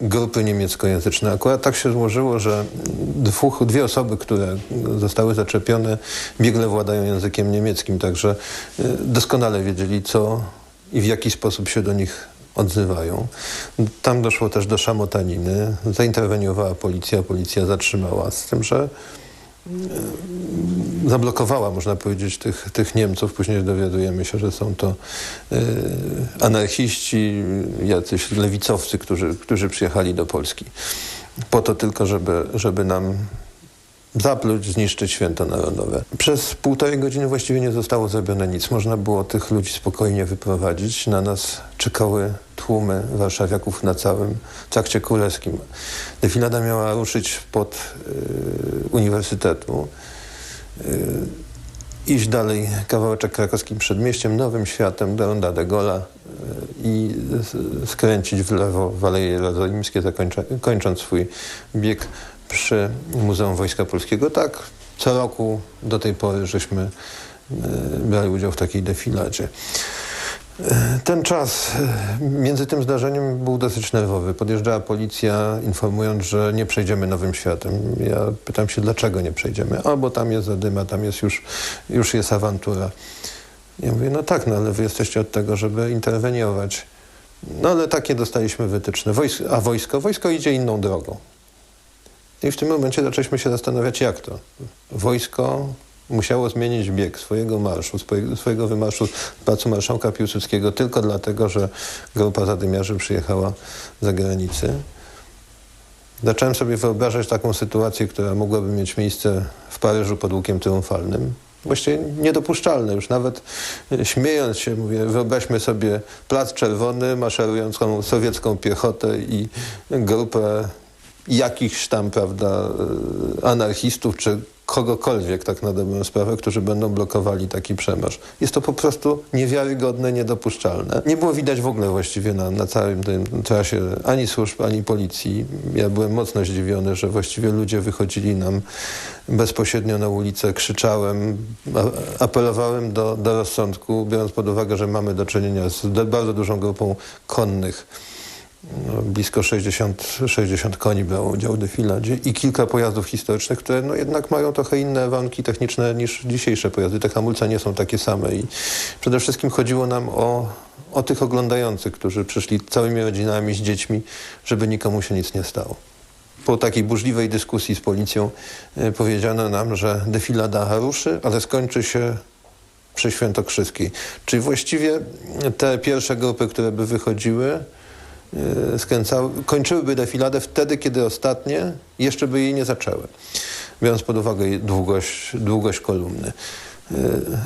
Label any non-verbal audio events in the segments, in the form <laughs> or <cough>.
grupy niemieckojęzyczne. Akurat tak się złożyło, że dwóch, dwie osoby, które zostały zaczepione, biegle władają językiem niemieckim, także y, doskonale wiedzieli, co i w jaki sposób się do nich odzywają. Tam doszło też do szamotaniny. Zainterweniowała policja, policja zatrzymała, z tym, że zablokowała, można powiedzieć, tych, tych Niemców. Później dowiadujemy się, że są to y, anarchiści, jacyś lewicowcy, którzy, którzy przyjechali do Polski. Po to tylko, żeby, żeby nam zapluć, zniszczyć święto narodowe. Przez półtorej godziny właściwie nie zostało zrobione nic. Można było tych ludzi spokojnie wyprowadzić. Na nas czekały tłumy warszawiaków na całym trakcie królewskim. Defilada miała ruszyć pod y, uniwersytetu. Y, iść dalej kawałeczek krakowskim przedmieściem, Nowym Światem, do Ronda de Gola y, i skręcić w lewo w Aleje Jerozolimskie, kończąc swój bieg przy Muzeum Wojska Polskiego. Tak, co roku do tej pory żeśmy e, brali udział w takiej defiladzie. Ten czas e, między tym zdarzeniem był dosyć nerwowy. Podjeżdżała policja informując, że nie przejdziemy Nowym Światem. Ja pytam się, dlaczego nie przejdziemy? A, bo tam jest zadyma, tam jest już, już jest awantura. Ja mówię, no tak, no ale wy jesteście od tego, żeby interweniować. No ale takie dostaliśmy wytyczne. Wojs a wojsko? Wojsko idzie inną drogą. I w tym momencie zaczęliśmy się zastanawiać, jak to. Wojsko musiało zmienić bieg swojego marszu, swojego wymarszu z placu Marszałka Piłsudskiego tylko dlatego, że grupa zadymiarzy przyjechała za granicę. Zacząłem sobie wyobrażać taką sytuację, która mogłaby mieć miejsce w Paryżu pod Łukiem Triumfalnym. Właściwie niedopuszczalne. Już nawet e, śmiejąc się, mówię, wyobraźmy sobie Plac Czerwony, maszerującą sowiecką piechotę i grupę jakichś tam, prawda, e, anarchistów czy kogokolwiek tak na dobrą sprawę, którzy będą blokowali taki przemarsz. Jest to po prostu niewiarygodne, niedopuszczalne. Nie było widać w ogóle właściwie na, na całym tym trasie ani służb, ani policji. Ja byłem mocno zdziwiony, że właściwie ludzie wychodzili nam bezpośrednio na ulicę, krzyczałem, apelowałem do, do rozsądku, biorąc pod uwagę, że mamy do czynienia z bardzo dużą grupą konnych no, blisko 60, 60 koni brało udział w defiladzie i kilka pojazdów historycznych, które no, jednak mają trochę inne warunki techniczne niż dzisiejsze pojazdy. Te hamulce nie są takie same i przede wszystkim chodziło nam o, o tych oglądających, którzy przyszli całymi rodzinami z dziećmi, żeby nikomu się nic nie stało. Po takiej burzliwej dyskusji z policją y, powiedziano nam, że defilada ruszy, ale skończy się przy Świętokrzyskiej. Czyli właściwie te pierwsze grupy, które by wychodziły, skręcały, kończyłyby defiladę wtedy, kiedy ostatnie jeszcze by jej nie zaczęły, biorąc pod uwagę długość, długość kolumny. E,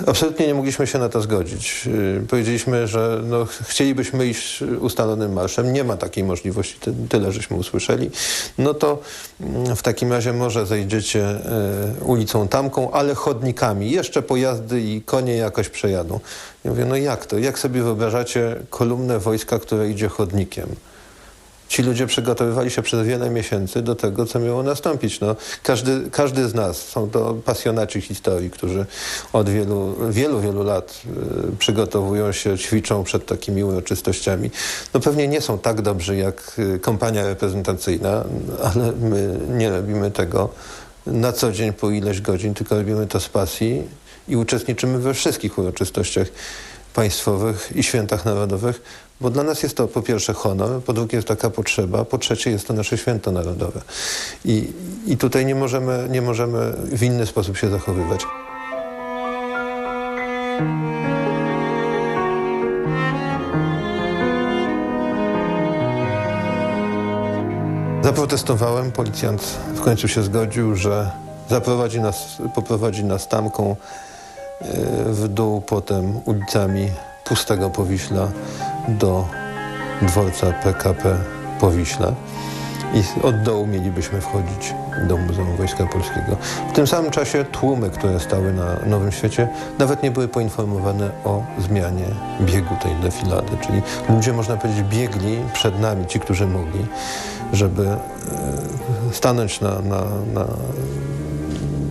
absolutnie nie mogliśmy się na to zgodzić. E, powiedzieliśmy, że no, chcielibyśmy iść ustalonym marszem. Nie ma takiej możliwości, tyle żeśmy usłyszeli. No to mm, w takim razie może zejdziecie ulicą Tamką, ale chodnikami. Jeszcze pojazdy i konie jakoś przejadą. Ja mówię, no jak to? Jak sobie wyobrażacie kolumnę wojska, która idzie chodnikiem? Ci ludzie przygotowywali się przez wiele miesięcy do tego, co miało nastąpić. No, każdy, każdy z nas, są to pasjonaci historii, którzy od wielu, wielu, wielu lat y, przygotowują się, ćwiczą przed takimi uroczystościami. No pewnie nie są tak dobrzy jak y, kompania reprezentacyjna, ale my nie robimy tego na co dzień po ileś godzin, tylko robimy to z pasji i uczestniczymy we wszystkich uroczystościach państwowych i świętach narodowych, bo dla nas jest to po pierwsze honor, po drugie jest taka potrzeba, po trzecie jest to nasze święto narodowe. I, i tutaj nie możemy, nie możemy w inny sposób się zachowywać. Zaprotestowałem, policjant w końcu się zgodził, że zaprowadzi nas, poprowadzi nas tamką w dół, potem ulicami pustego Powiśla do dworca PKP Powiśla i od dołu mielibyśmy wchodzić do Muzeum Wojska Polskiego. W tym samym czasie tłumy, które stały na Nowym Świecie, nawet nie były poinformowane o zmianie biegu tej defilady. Czyli ludzie, można powiedzieć, biegli przed nami, ci, którzy mogli, żeby e, stanąć na, na, na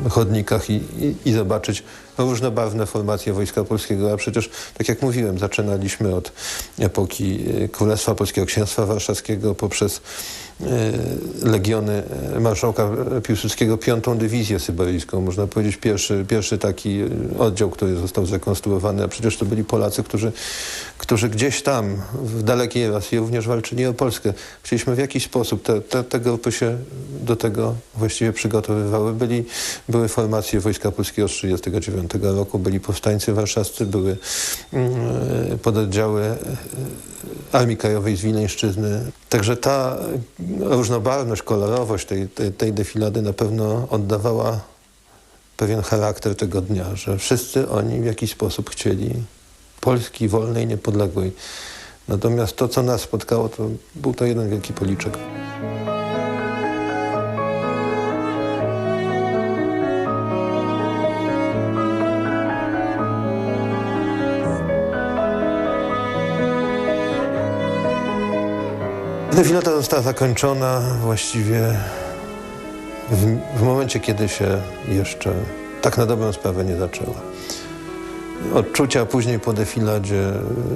chodnikach i, i, i zobaczyć, różnobarwne formacje Wojska Polskiego, a przecież, tak jak mówiłem, zaczynaliśmy od epoki e, Królestwa Polskiego, Księstwa Warszawskiego poprzez e, legiony e, marszałka Piłsudskiego, piątą dywizję syberyjską, można powiedzieć pierwszy, pierwszy taki oddział, który został zrekonstruowany, a przecież to byli Polacy, którzy, którzy gdzieś tam w dalekiej Rosji również walczyli o Polskę. Chcieliśmy w jakiś sposób, te, te, te grupy się do tego właściwie przygotowywały. Byli, były formacje Wojska Polskiego z 1939 roku, byli powstańcy warszawscy, były mm, pododdziały e, Armii Krajowej z Wileńszczyzny. Także ta różnobarwność, kolorowość tej, tej, tej defilady na pewno oddawała pewien charakter tego dnia, że wszyscy oni w jakiś sposób chcieli Polski wolnej, niepodległej. Natomiast to, co nas spotkało, to był to jeden wielki policzek. Defilata została zakończona właściwie w, w, momencie, kiedy się jeszcze tak na dobrą sprawę nie zaczęła. Odczucia później po defiladzie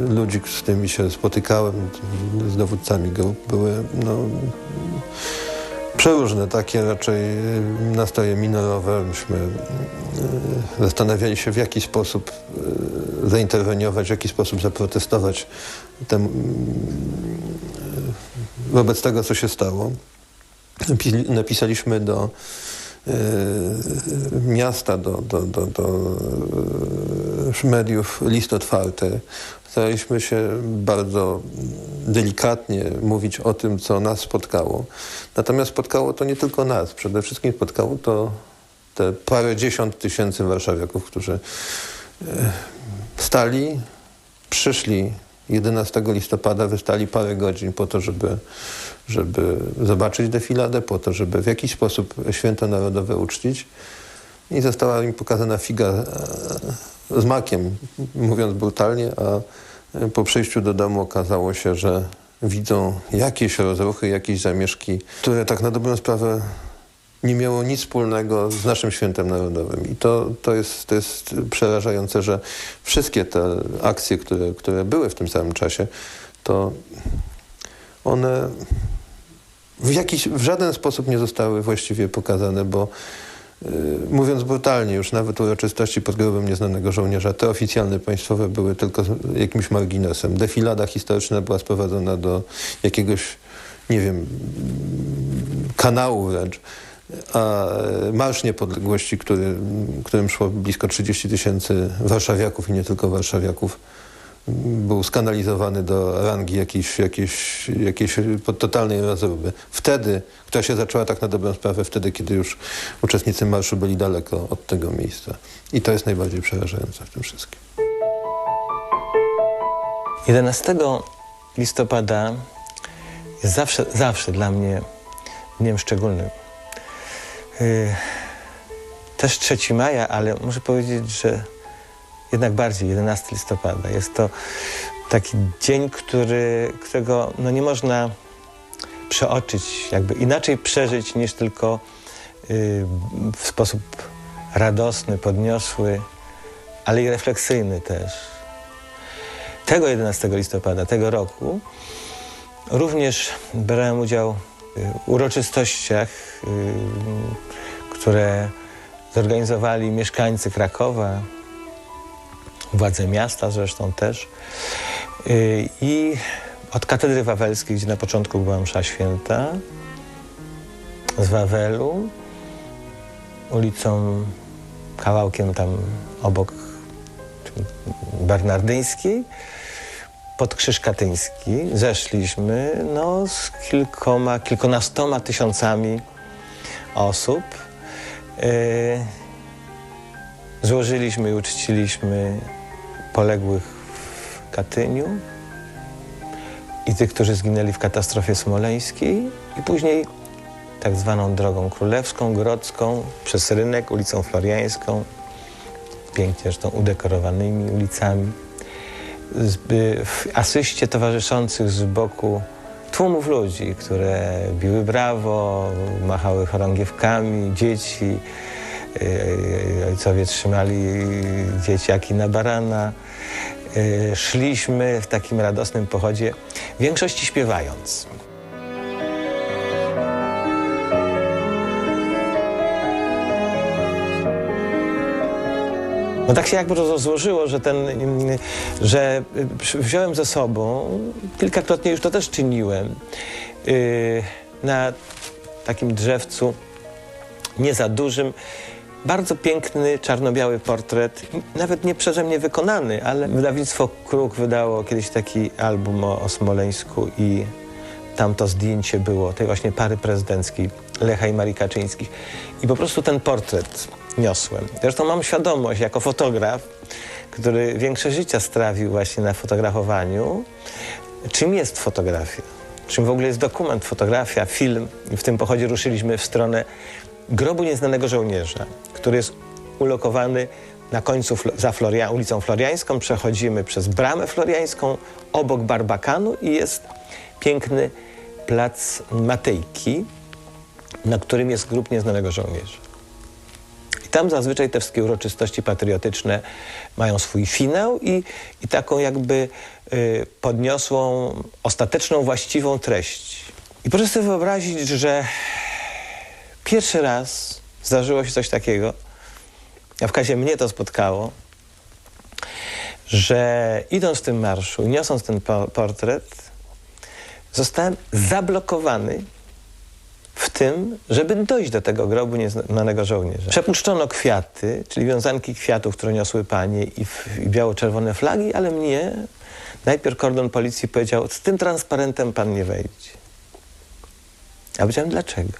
ludzi, z którymi się spotykałem, z dowódcami grup, były no, przeróżne, takie raczej nastroje minorowe. Myśmy e, zastanawiali się, w jaki sposób e, zainterweniować, w jaki sposób zaprotestować temu, wobec tego, co się stało. Napisaliśmy do y, miasta, do, do, do, do y, mediów list otwarty. Staraliśmy się bardzo delikatnie mówić o tym, co nas spotkało. Natomiast spotkało to nie tylko nas. Przede wszystkim spotkało to te parę dziesiąt tysięcy warszawiaków, którzy y, stali, przyszli 11 listopada wystali parę godzin po to, żeby, żeby zobaczyć defiladę, po to, żeby w jakiś sposób święto narodowe uczcić. I została im pokazana figa e, z makiem, mówiąc brutalnie, a po przyjściu do domu okazało się, że widzą jakieś rozruchy, jakieś zamieszki, które tak na dobrą sprawę nie miało nic wspólnego z naszym świętem narodowym. I to, to, jest, to jest przerażające, że wszystkie te akcje, które, które były w tym samym czasie, to one w, jakiś, w żaden sposób nie zostały właściwie pokazane, bo yy, mówiąc brutalnie, już nawet uroczystości pod grobem nieznanego żołnierza, te oficjalne państwowe były tylko jakimś marginesem. Defilada historyczna była sprowadzona do jakiegoś, nie wiem, kanału wręcz Marsz Niepodległości, który, którym szło blisko 30 tysięcy warszawiaków i nie tylko warszawiaków, był skanalizowany do rangi jakiejś, jakiejś, jakiejś totalnej rozruby. Wtedy, która się zaczęła tak na dobrą sprawę, wtedy, kiedy już uczestnicy marszu byli daleko od tego miejsca. I to jest najbardziej przerażające w tym wszystkim. 11 listopada jest zawsze, zawsze dla mnie dniem szczególnym. Y, też 3 maja, ale muszę powiedzieć, że jednak bardziej 11 listopada. Jest to taki dzień, który, którego no nie można przeoczyć, jakby inaczej przeżyć niż tylko yy, w sposób radosny, podniosły, ale i refleksyjny też. Tego 11 listopada, tego roku, również brałem udział uroczystościach, y, które zorganizowali mieszkańcy Krakowa, władze miasta zresztą też. Y, I od katedry wawelskiej, gdzie na początku była msza święta, z Wawelu, ulicą, kawałkiem tam obok Bernardyńskiej, pod Krzyż Katyński zeszliśmy no, z kilkoma, kilkunastoma tysiącami osób. Yy, złożyliśmy i uczciliśmy poległych w Katyniu i tych, którzy zginęli w katastrofie smoleńskiej i później tak zwaną drogą królewską, grodzką, przez rynek, ulicą Floriańską, pięknie zresztą udekorowanymi ulicami w asyście towarzyszących z boku tłumów ludzi, które biły brawo, machały chorągiewkami, dzieci, Yy, ojcowie trzymali dzieciaki na barana. Yy, Szliśmy w takim radosnym pochodzie, w większości śpiewając. No tak się jakby rozłożyło, że ten, mm, że y, wziąłem ze sobą, kilkakrotnie już to też czyniłem, yy, na takim drzewcu nie za dużym, bardzo piękny, czarno-biały portret, nawet nie przeze mnie wykonany, ale wydawnictwo Kruk wydało kiedyś taki album o, o Smoleńsku i tam to zdjęcie było, tej właśnie pary prezydenckiej Lecha i Marii Kaczyńskich. I po prostu ten portret niosłem. Zresztą mam świadomość jako fotograf, który większe życia strawił właśnie na fotografowaniu, czym jest fotografia, czym w ogóle jest dokument, fotografia, film. W tym pochodzie ruszyliśmy w stronę grobu nieznanego żołnierza, który jest ulokowany na końcu za ulicą Floriańską. Przechodzimy przez bramę floriańską, obok Barbakanu i jest piękny plac Matejki, na którym jest grób nieznanego żołnierza. I tam zazwyczaj te wszystkie uroczystości patriotyczne mają swój finał i, i taką jakby y, podniosłą, ostateczną, właściwą treść. I proszę sobie wyobrazić, że pierwszy raz zdarzyło się coś takiego, a w kazie mnie to spotkało, że idąc w tym marszu, niosąc ten po- portret, zostałem zablokowany w tym, żeby dojść do tego grobu nieznanego żołnierza. Przepuszczono kwiaty, czyli wiązanki kwiatów, które niosły panie i, i biało-czerwone flagi, ale mnie najpierw kordon policji powiedział, z tym transparentem pan nie wejdzie. Ja powiedziałem, dlaczego?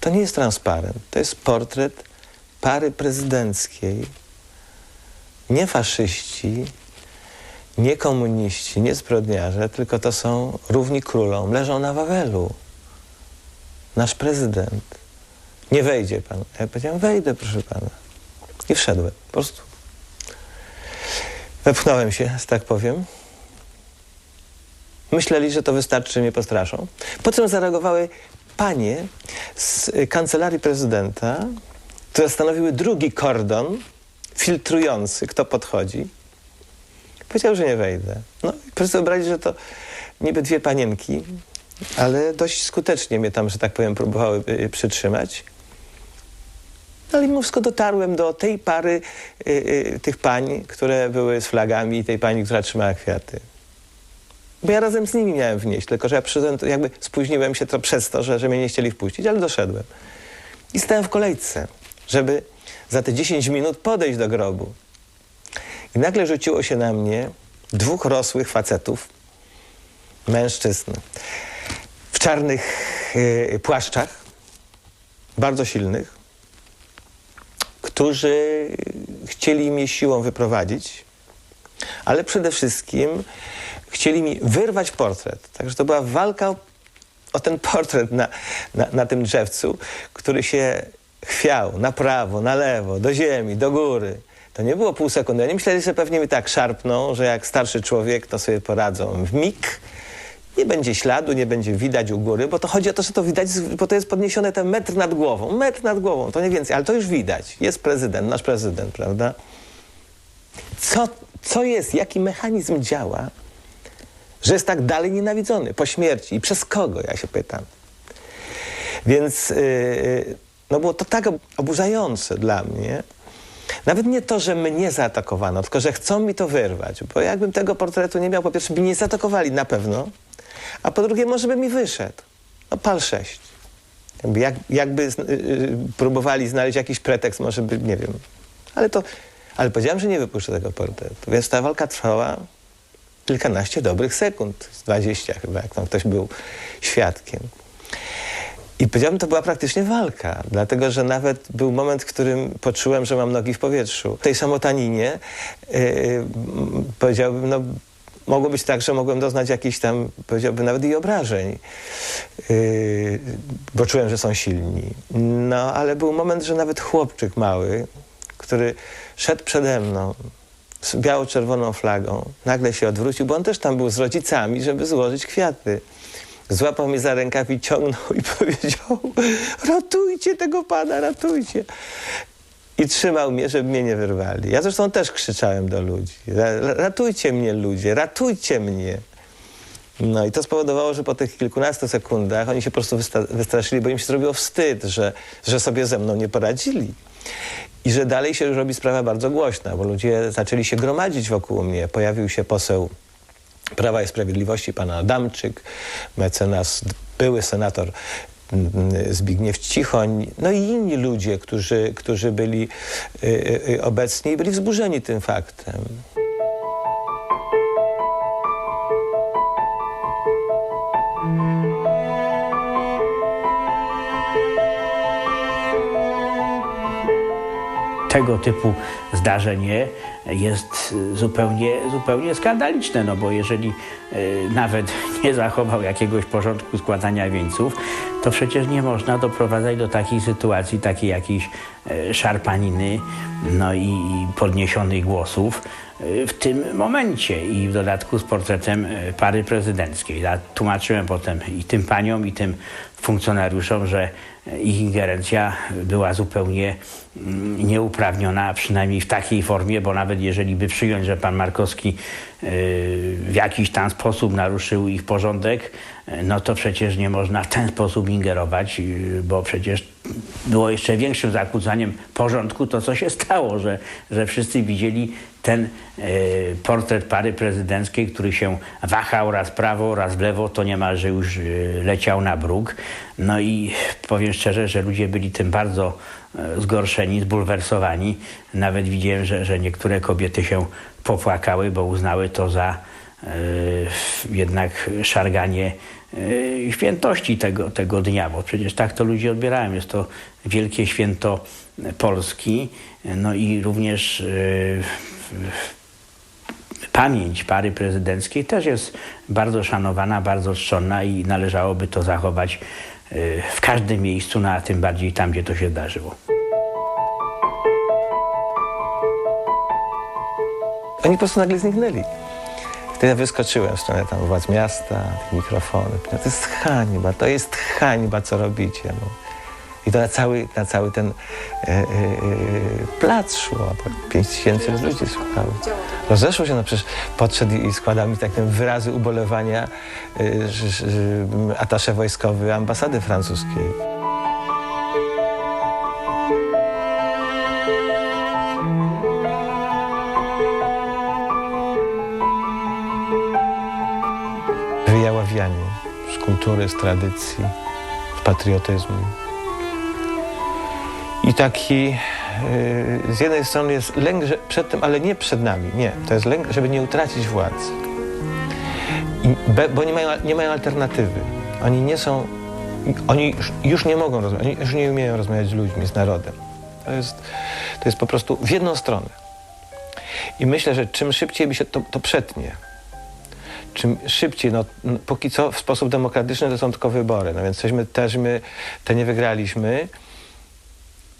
To nie jest transparent, to jest portret pary prezydenckiej. Nie faszyści, nie komuniści, nie zbrodniarze, tylko to są równi królom, leżą na Wawelu nasz prezydent. Nie wejdzie pan. Ja powiedziałem, wejdę, proszę pana. I wszedłem, po prostu. Wepchnąłem się, tak powiem. Myśleli, że to wystarczy, że mnie postraszą. Po czym zareagowały panie z kancelarii prezydenta, które stanowiły drugi kordon filtrujący, kto podchodzi. Powiedział, że nie wejdę. No i proszę wyobrazić, że to niby dwie panienki, ale dość skutecznie mnie tam, że tak powiem, próbowały y, przytrzymać. No, ale mimo wszystko dotarłem do tej pary y, y, tych pań, które były z flagami i tej pani, która trzymała kwiaty. Bo ja razem z nimi miałem wnieść, tylko że ja przyszedłem, jakby spóźniłem się to przez to, że, że mnie nie chcieli wpuścić, ale doszedłem. I stałem w kolejce, żeby za te 10 minut podejść do grobu. I nagle rzuciło się na mnie dwóch rosłych facetów, mężczyzn, w czarnych y, płaszczach, bardzo silnych, którzy chcieli mnie siłą wyprowadzić, ale przede wszystkim chcieli mi wyrwać portret. Także to była walka o, o ten portret na, na, na tym drzewcu, który się chwiał na prawo, na lewo, do ziemi, do góry. To nie było pół sekundy. Oni myśleli, że pewnie mi tak szarpną, że jak starszy człowiek, to sobie poradzą w mig. Nie będzie śladu, nie będzie widać u góry, bo to chodzi o to, że to widać, bo to jest podniesione ten metr nad głową. Metr nad głową, to nie więcej, ale to już widać. Jest prezydent, nasz prezydent, prawda? Co, co jest, jaki mechanizm działa, że jest tak dalej nienawidzony po śmierci i przez kogo, ja się pytam. Więc yy, no było to tak ob- oburzające dla mnie. Nawet nie to, że mnie zaatakowano, tylko że chcą mi to wyrwać. Bo jakbym tego portretu nie miał, po pierwsze by nie zaatakowali na pewno, a po drugie może by mi wyszedł. No pal sześć. Jakby, jak, jakby zn- y, y, próbowali znaleźć jakiś pretekst, może by, nie wiem. Ale to, ale powiedziałem, że nie wypuszczę tego portretu. Więc ta walka trwała kilkanaście dobrych sekund, z 20 chyba, jak tam ktoś był świadkiem. I powiedziałbym, to była praktycznie walka, dlatego że nawet był moment, w którym poczułem, że mam nogi w powietrzu. W tej samotaninie yy, powiedziałbym, no mogło być tak, że mogłem doznać jakichś tam, powiedziałbym, nawet i obrażeń, yy, bo czułem, że są silni. No, ale był moment, że nawet chłopczyk mały, który szedł przede mną z biało-czerwoną flagą, nagle się odwrócił, bo on też tam był z rodzicami, żeby złożyć kwiaty. Złapał mnie za rękaw i ciągnął i <laughs> powiedział ratujcie tego pana, ratujcie. I trzymał mnie, żeby mnie nie wyrwali. Ja zresztą też krzyczałem do ludzi. "Ra- Ratujcie mnie ludzie, ratujcie mnie. No i to spowodowało, że po tych kilkunastu sekundach oni się po prostu wystraszyli, bo im się zrobiło wstyd, że, że sobie ze mną nie poradzili. I że dalej się robi sprawa bardzo głośna, bo ludzie zaczęli się gromadzić wokół mnie. Pojawił się poseł Prawa i Sprawiedliwości, pan Adamczyk, mecenas, były senator Zbigniew Cichoń, no i inni ludzie, którzy, którzy byli y, y, y, obecni i byli wzburzeni tym faktem. tego typu zdarzenie jest zupełnie, zupełnie skandaliczne, no bo jeżeli nawet nie zachował jakiegoś porządku składania wieńców, to przecież nie można doprowadzać do takiej sytuacji, takiej jakiejś e, szarpaniny, no i, podniesionych głosów e, w tym momencie i w dodatku z portretem e, pary prezydenckiej. Ja tłumaczyłem potem i tym paniom, i tym funkcjonariuszom, że ich ingerencja była zupełnie mm, nieuprawniona, przynajmniej w takiej formie, bo nawet jeżeli by przyjąć, że pan Markowski yy, w jakiś tam sposób naruszył ich porządek, no to przecież nie można w ten sposób ingerować, yy, bo przecież było jeszcze większym zakłócaniem porządku to, co się stało, że, że wszyscy widzieli ten e, portret pary prezydenckiej, który się wahał raz prawo, raz w lewo, to niemalże już e, leciał na bruk. No i powiem szczerze, że ludzie byli tym bardzo e, zgorszeni, zbulwersowani. Nawet widziałem, że, że niektóre kobiety się popłakały, bo uznały to za jednak szarganie e, świętości tego, tego dnia, bo przecież tak to ludzie odbierają. Jest to wielkie święto Polski, no i również e, pamięć pary prezydenckiej też jest bardzo szanowana, bardzo czczona i należałoby to zachować w każdym miejscu, no a tym bardziej tam, gdzie to się zdarzyło. Oni po prostu nagle zniknęli. Wtedy ja wyskoczyłem w stronę tam władz miasta, tych mikrofonów. To jest hańba, to jest hańba, co robicie. No. I to na cały, na cały ten e, e, plac szło. bo Pięć tysięcy ludzi słuchało. Rozeszło się, no przecież podszedł i składał mi takie wyrazy ubolewania że, atasze wojskowy ambasady francuskiej. Kultury, z tradycji, z patriotyzmu. I taki yy, z jednej strony jest lęk że przed tym, ale nie przed nami. Nie, to jest lęk, żeby nie utracić władzy. I be, bo nie mają, nie mają alternatywy. Oni nie są, oni już, już nie mogą rozmawiać, oni już nie umieją rozmawiać z ludźmi, z narodem. To jest, to jest po prostu w jedną stronę. I myślę, że czym szybciej by się to, to przetnie, czym szybciej, no póki co w sposób demokratyczny to są tylko wybory, no więc cośmy też my te nie wygraliśmy,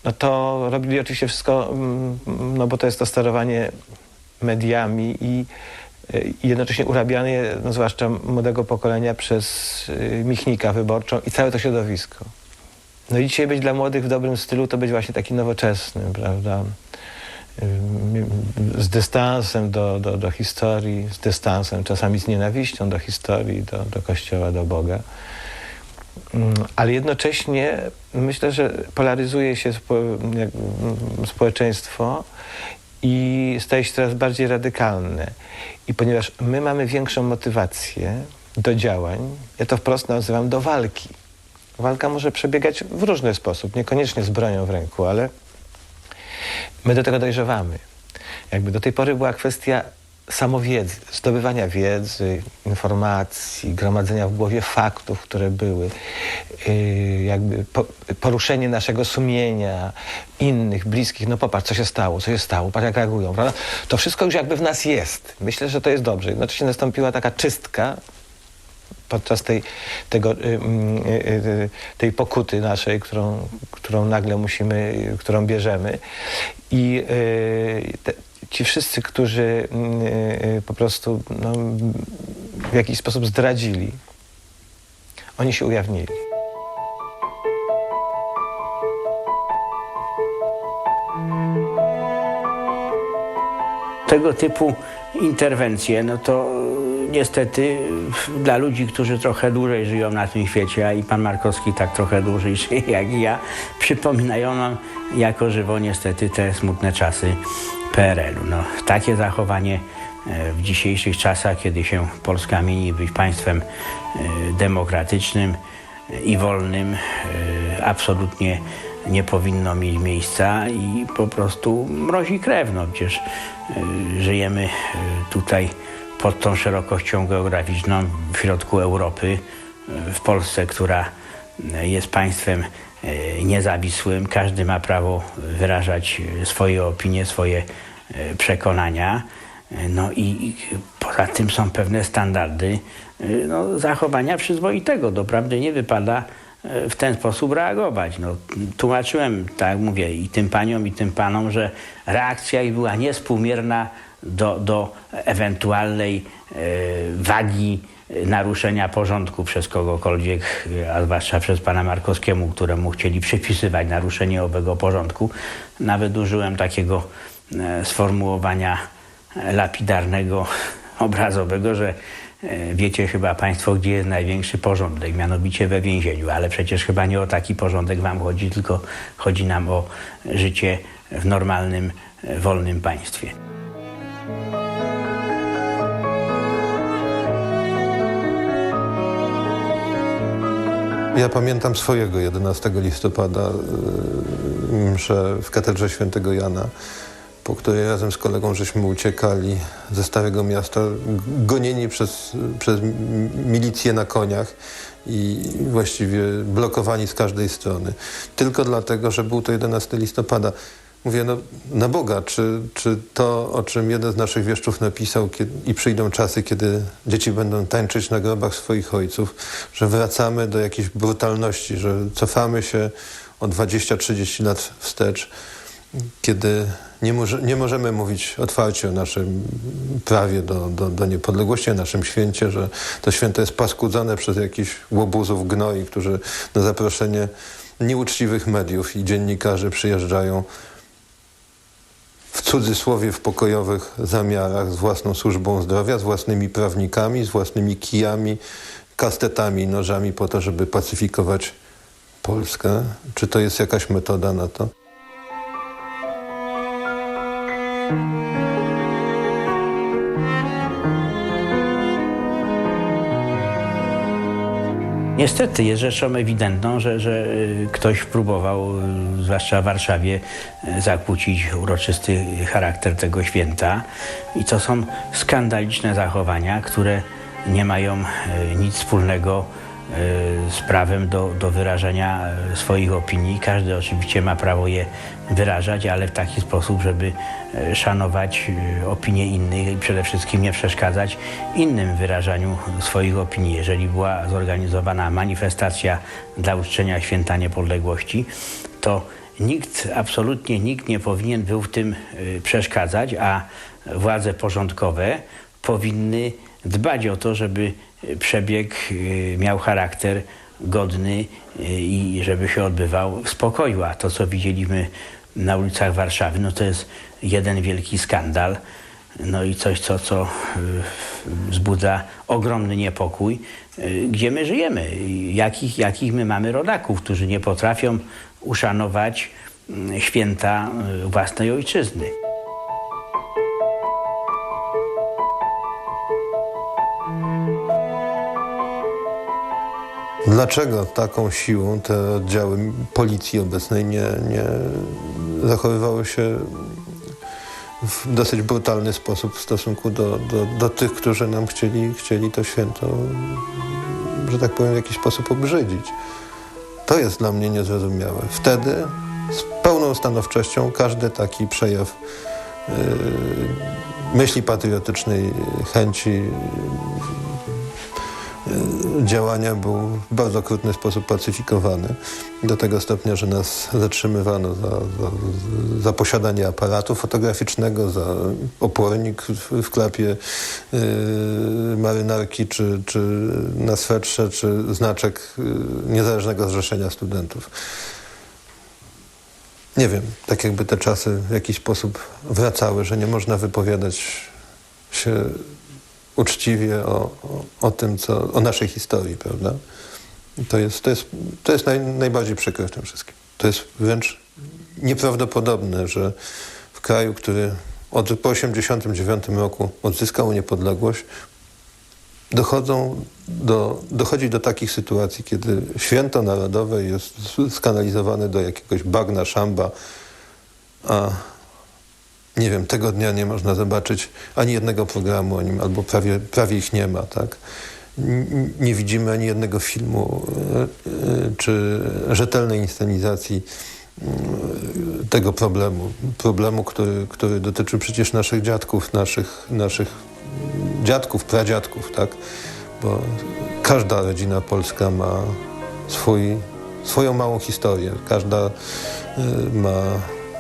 no to robili oczywiście wszystko, mm, no bo to jest to sterowanie mediami i, jednocześnie urabianie, no zwłaszcza młodego pokolenia przez y, Michnika Wyborczą i całe to środowisko. No i dzisiaj być dla młodych w dobrym stylu to być właśnie taki nowoczesny, prawda? Z dystansem do, do, do historii, z dystansem, czasami z nienawiścią do historii, do, do Kościoła, do Boga. Mm, Ale jednocześnie myślę, że polaryzuje się mm, społeczeństwo i staje się coraz bardziej radykalne. I ponieważ my mamy większą motywację do działań, ja to wprost nazywam do walki. Walka może przebiegać w różny sposób, niekoniecznie z bronią w ręku, ale my do tego dojrzewamy. Jakby do tej pory była kwestia samowiedzy, zdobywania wiedzy, informacji, gromadzenia w głowie faktów, które były, yy, jakby po, poruszenie naszego sumienia, innych, bliskich. No popatrz, co się stało, co się stało, patrz jak reagują, prawda? To wszystko już jakby w nas jest. Myślę, że to jest dobrze. Jednocześnie nastąpiła taka czystka podczas tej, tego, y, y, y, tej pokuty naszej, którą, którą nagle musimy, którą bierzemy. I te, ci wszyscy, którzy y, po prostu no, w jakiś sposób zdradzili, oni się ujawnili. tego typu interwencje, no to niestety e, dla ludzi, którzy trochę dłużej żyją na tym świecie, a i pan Markowski tak trochę dłużej <laughs> żyje jak i ja, przypominają nam jako żywo niestety te smutne czasy PRL-u. No, takie zachowanie e, w dzisiejszych czasach, kiedy się Polska mieni być państwem e, demokratycznym i wolnym, e, absolutnie nie powinno mieć miejsca i po prostu mrozi krew. No, przecież e, żyjemy e, tutaj pod tą szerokością geograficzną w środku Europy, e, w Polsce, która e, jest państwem e, niezawisłym. Każdy ma prawo wyrażać swoje opinie, swoje przekonania. No i poza tym są pewne standardy no, zachowania przyzwoitego. Doprawdy nie wypada w ten sposób reagować. No, tłumaczyłem, tak mówię, i tym paniom, i tym panom, że reakcja ich była niespółmierna do, do ewentualnej e, wagi e, naruszenia porządku przez kogokolwiek, e, a zwłaszcza przez pana Markowskiemu, któremu chcieli przypisywać naruszenie owego porządku. Nawet użyłem takiego sformułowania lapidarnego, <laughs> obrazowego, że wiecie chyba państwo, gdzie jest największy porządek, mianowicie we więzieniu, ale przecież chyba nie o taki porządek wam chodzi, tylko chodzi nam o życie w normalnym, wolnym państwie. Ja pamiętam swojego 11 listopada y, mszę w katedrze świętego Jana, po której razem z kolegą żeśmy uciekali ze Starego Miasta, gonieni przez, przez milicję na koniach i właściwie blokowani z każdej strony. Tylko dlatego, że był to 11 listopada. Mówię, no na Boga, czy, czy to, o czym jeden z naszych wieszczów napisał kiedy, i przyjdą czasy, kiedy dzieci będą tańczyć na grobach swoich ojców, że wracamy do jakiejś brutalności, że cofamy się o 20-30 lat wstecz, kiedy nie, może, nie możemy mówić otwarcie o naszym prawie do, do, do niepodległości, o naszym święcie, że to święto jest paskudzone przez jakichś łobuzów gnoi, którzy na zaproszenie nieuczciwych mediów i dziennikarzy przyjeżdżają w cudzysłowie w pokojowych zamiarach z własną służbą zdrowia, z własnymi prawnikami, z własnymi kijami, kastetami, nożami po to, żeby pacyfikować Polskę. Czy to jest jakaś metoda na to? Niestety jest rzeczą ewidentną, że, że y, ktoś próbował, y, zwłaszcza w Warszawie, y, zakłócić uroczysty charakter tego święta. I to są skandaliczne zachowania, które nie mają nic wspólnego z prawem do, do wyrażania y, swoich opinii. Każdy oczywiście ma prawo je wyrażać, ale w taki sposób, żeby y, szanować opinie innych i przede wszystkim nie przeszkadzać innym w wyrażaniu swoich opinii. Jeżeli była zorganizowana manifestacja dla uczczenia święta niepodległości, to nikt, absolutnie nikt nie powinien był w tym przeszkadzać, a władze porządkowe powinny dbać o to, żeby przebieg y, miał charakter godny y, i żeby się odbywał w spokoju. A to, co widzieliśmy na ulicach Warszawy, no to jest jeden wielki skandal. No i coś, co, co y, wzbudza ogromny niepokój, gdzie my żyjemy, jakich, jakich my mamy rodaków, którzy nie potrafią uszanować święta własnej ojczyzny. Dlaczego taką siłą te oddziały policji obecnej nie, nie zachowywały się w dosyć brutalny sposób w stosunku do, do, do tych, którzy nam chcieli, chcieli to święto, że tak powiem, w jakiś sposób obrzydzić? To jest dla mnie niezrozumiałe. Wtedy z pełną stanowczością każdy taki przejaw yy, myśli patriotycznej, chęci działania był w bardzo okrutny sposób pacyfikowany. Do tego stopnia, że nas zatrzymywano za, za, za posiadanie aparatu fotograficznego, za opornik w, w klapie yy, marynarki, czy, czy na swetrze, czy znaczek yy, Niezależnego Zrzeszenia Studentów. nie wiem, tak jakby te czasy w jakiś sposób wracały, że nie można wypowiadać się uczciwie o, o, tym, co, o naszej historii, prawda? To jest, to jest, to jest naj, najbardziej przykre w tym wszystkim. To jest wręcz nieprawdopodobne, że w kraju, który od, po 1989 roku odzyskał niepodległość, dochodzą do, dochodzi do takich sytuacji, kiedy święto narodowe jest skanalizowane do jakiegoś bagna, szamba, a nie wiem, tego dnia nie można zobaczyć ani jednego programu o nim, albo prawie, prawie ich nie ma, tak? Nie widzimy ani jednego filmu e, e, czy rzetelnej inscenizacji mm, tego problemu. Problemu, który, który dotyczy przecież naszych dziadków, naszych, naszych dziadków, pradziadków, tak? Bo każda rodzina polska ma swój, swoją małą historię. Każda y, ma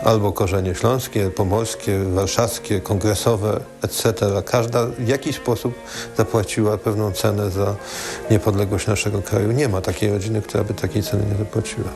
albo korzenie śląskie, pomorskie, warszawskie, kongresowe, etc. Każda w jakiś sposób zapłaciła pewną cenę za niepodległość naszego kraju. Nie ma takiej rodziny, która by takiej ceny nie zapłaciła.